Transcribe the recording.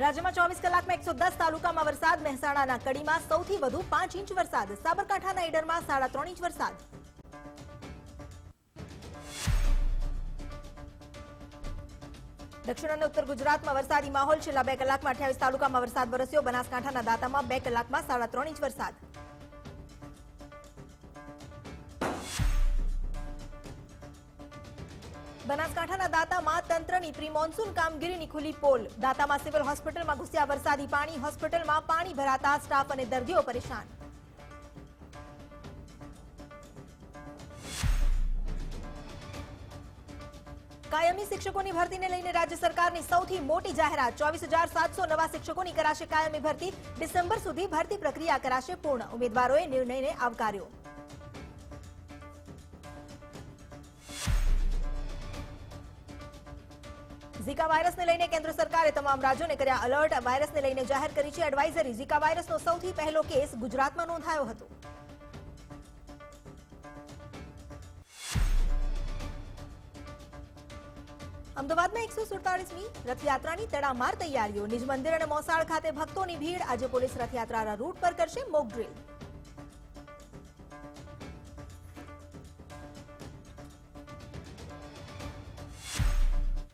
રાજ્યમાં ચોવીસ કલાકમાં એકસો દસ તાલુકામાં વરસાદ, મહેસાણાના કડીમાં સૌથી વધુ પાંચ ઇંચ વરસાદ, સાબરકાંઠાના ઈડરમાં સાડા ત્રણ ઇંચ વરસાદ. દક્ષિણ અને ઉત્તર ગુજરાતમાં વરસાદી માહોલ, છેલ્લા બે કલાકમાં અઠ્યાવીસ તાલુકામાં વરસાદ વરસ્યો, બનાસકાંઠાના દાંતામાં બે કલાકમાં સાડા ત્રણ ઇંચ વરસાદ. બનાસકાંઠાના દાંતામાં તંત્રની પ્રી મોન્સૂન કામગીરીની ખુલ્લી પોલ. દાંતામાં સિવિલ હોસ્પિટલમાં ઘૂસ્યા વરસાદી પાણી. હોસ્પિટલમાં પાણી ભરાતા સ્ટાફ અને દર્દીઓ પરેશાન. કાયમી શિક્ષકોની ભરતીને લઈને રાજ્ય સરકારની સૌથી મોટી જાહેરાત. ચોવીસ હજાર સાતસો નવા શિક્ષકોની કરાશે કાયમી ભરતી. ડિસેમ્બર સુધી ભરતી પ્રક્રિયા કરાશે પૂર્ણ. ઉમેદવારોએ નિર્ણયને આવકાર્યો. ઝીકા વાયરસને લઈને કેન્દ્ર સરકારે તમામ રાજ્યોને કર્યા અલર્ટ વાયરસને લઈને જાહેર કરી છે એડવાઇઝરી ઝીકા વાયરસનો સૌથી પહેલો કેસ ગુજરાતમાં નોંધાયો હતો. અમદાવાદમાં એકસો સુડતાલીસમી રથયાત્રાની તડામાર તૈયારીઓ. નિજ મંદિર અને મોસાળ ખાતે ભક્તોની ભીડ. આજે પોલીસ રથયાત્રાના રૂટ પર કરશે મોક